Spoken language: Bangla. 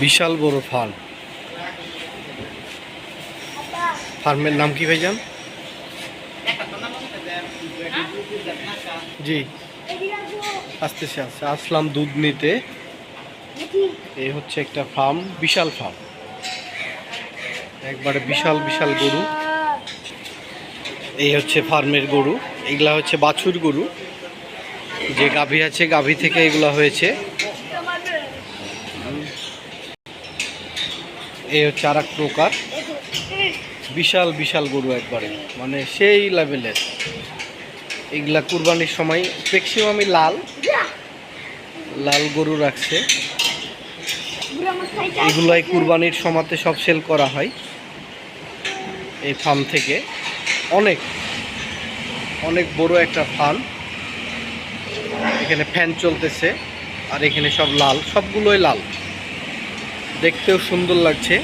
বিশাল বড় ফার্ম। ফার্মের নাম কি ভাইজান? জি। আসতেছে আসছে। আসলাম দুধ নিতে। এই হচ্ছে একটা ফার্ম, বিশাল ফার্ম। একবারে বিশাল বিশাল গরু। এই হচ্ছে ফার্মের গরু। এগুলা হচ্ছে বাছুর গরু। যে গাভী আছে, গাভী থেকে এগুলা হয়েছে। এই হচ্ছে আর এক প্রকার। বিশাল বিশাল গরু একবারে। মানে সেই লেভেলের এগুলা কুরবানির সময় ম্যাক্সিমামই লাল। লাল গরু রাখছে। এগুলাই কুরবানির সময়তে সব সেল করা হয়। এই ফার্ম থেকে। অনেক। অনেক বড় একটা ফার্ম এখানে ফ্যান চলতেছে। আর এখানে সব লাল। সবগুলোই লাল। দেখতেও সুন্দর লাগছে।